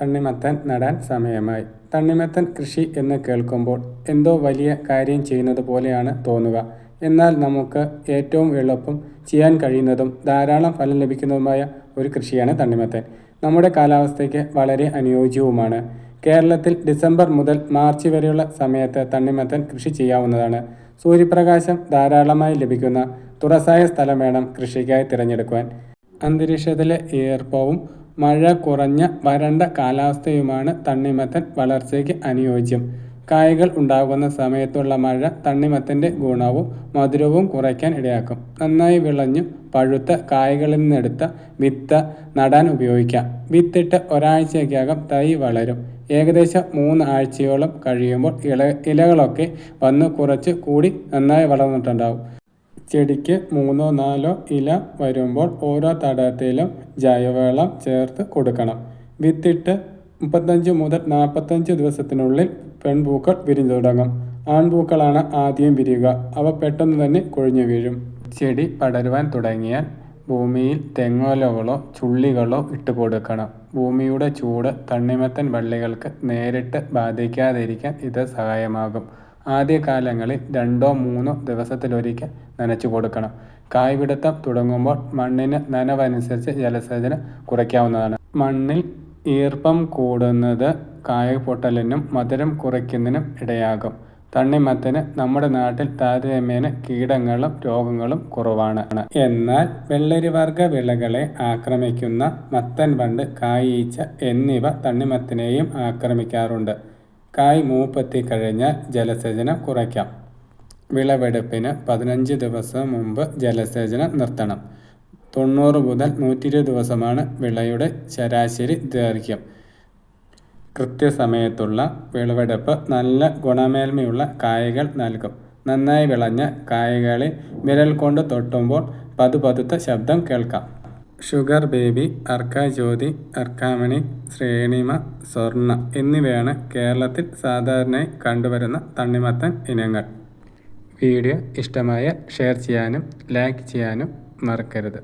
തണ്ണിമത്തൻ നടാൻ സമയമായി. തണ്ണിമത്തൻ കൃഷി എന്ന് കേൾക്കുമ്പോൾ എന്തോ വലിയ കാര്യം ചെയ്യുന്നത് പോലെയാണ് തോന്നുക. എന്നാൽ നമുക്ക് ഏറ്റവും എളുപ്പം ചെയ്യാൻ കഴിയുന്നതും ധാരാളം ഫലം ലഭിക്കുന്നതുമായ ഒരു കൃഷിയാണ് തണ്ണിമത്തൻ. നമ്മുടെ കാലാവസ്ഥയ്ക്ക് വളരെ അനുയോജ്യവുമാണ്. കേരളത്തിൽ ഡിസംബർ മുതൽ മാർച്ച് വരെയുള്ള സമയത്ത് തണ്ണിമത്തൻ കൃഷി ചെയ്യാവുന്നതാണ്. സൂര്യപ്രകാശം ധാരാളമായി ലഭിക്കുന്ന തുറസായ സ്ഥലം വേണം കൃഷിക്കായി തിരഞ്ഞെടുക്കുവാൻ. അന്തരീക്ഷത്തിലെ ഈർപ്പവും മഴ കുറഞ്ഞ വരണ്ട കാലാവസ്ഥയുമാണ് തണ്ണിമത്തൻ വളർച്ചയ്ക്ക് അനുയോജ്യം. കായകൾ ഉണ്ടാകുന്ന സമയത്തുള്ള മഴ തണ്ണിമത്തന്റെ ഗുണവും മധുരവും കുറയ്ക്കാൻ ഇടയാക്കും. നന്നായി വിളഞ്ഞു പഴുത്ത കായകളിൽ നിന്നെടുത്ത വിത്ത് നടാൻ ഉപയോഗിക്കാം. വിത്തിട്ട് ഒരാഴ്ചയ്ക്കകം തൈ വളരും. ഏകദേശം മൂന്ന് ആഴ്ചയോളം കഴിയുമ്പോൾ ഇല ഇലകളൊക്കെ വന്ന് കുറച്ച് കൂടി നന്നായി വളർന്നിട്ടുണ്ടാവും. ചെടിക്ക് മൂന്നോ നാലോ ഇല വരുമ്പോൾ ഓരോ തടത്തിലും ജൈവവളം ചേർത്ത് കൊടുക്കണം. വിത്തിട്ട് മുപ്പത്തഞ്ച് മുതൽ നാൽപ്പത്തഞ്ച് ദിവസത്തിനുള്ളിൽ പെൺപൂക്കൾ വിരിഞ്ഞു തുടങ്ങും. ആൺപൂക്കളാണ് ആദ്യം വിരിയുക. അവ പെട്ടെന്ന് തന്നെ കൊഴിഞ്ഞു വീഴും. ചെടി പടരുവാൻ തുടങ്ങിയാൽ ഭൂമിയിൽ തെങ്ങോലകളോ ചുള്ളികളോ ഇട്ട് കൊടുക്കണം. ഭൂമിയുടെ ചൂട് തണ്ണിമത്തൻ വള്ളികൾക്ക് നേരിട്ട് ബാധിക്കാതിരിക്കാൻ ഇത് സഹായമാകും. ആദ്യകാലങ്ങളിൽ രണ്ടോ മൂന്നോ ദിവസത്തിലൊരിക്കൽ നനച്ചു കൊടുക്കണം. കായ്പിടുത്തം തുടങ്ങുമ്പോൾ മണ്ണിന് നനവനുസരിച്ച് ജലസേചനം കുറയ്ക്കാവുന്നതാണ്. മണ്ണിൽ ഈർപ്പം കൂടുന്നത് കായപൊട്ടലിനും മധുരം കുറയ്ക്കുന്നതിനും ഇടയാകും. തണ്ണിമത്തന് നമ്മുടെ നാട്ടിൽ താരതമ്യേന കീടങ്ങളും രോഗങ്ങളും കുറവാണ്. എന്നാൽ വെള്ളരിവർഗ വിളകളെ ആക്രമിക്കുന്ന മത്തൻ പണ്ട് കായീച്ച എന്നിവ തണ്ണിമത്തനെയും ആക്രമിക്കാറുണ്ട്. കായ് മൂപ്പെത്തി കഴിഞ്ഞാൽ ജലസേചനം കുറയ്ക്കാം. വിളവെടുപ്പിന് പതിനഞ്ച് ദിവസം മുമ്പ് ജലസേചനം നിർത്തണം. തൊണ്ണൂറ് മുതൽ നൂറ്റി ഇരുപത് ദിവസമാണ് വിളയുടെ ശരാശരി ദൈർഘ്യം. കൃത്യസമയത്തുള്ള വിളവെടുപ്പ് നല്ല ഗുണമേന്മയുള്ള കായകൾ നൽകും. നന്നായി വിളഞ്ഞ കായകളെ വിരൽ കൊണ്ട് തൊട്ടുമ്പോൾ പതുപതുത്ത ശബ്ദം കേൾക്കാം. ഷുഗർ ബേബി അർക്ക ജ്യോതി അർക്കാമണി ശ്രേണിമ സ്വർണ എന്നിവയാണ് കേരളത്തിൽ സാധാരണയായി കണ്ടുവരുന്ന തണ്ണിമത്തൻ ഇനങ്ങൾ. വീഡിയോ ഇഷ്ടമായ ഷെയർ ചെയ്യാനും ലൈക്ക് ചെയ്യാനും മറക്കരുത്.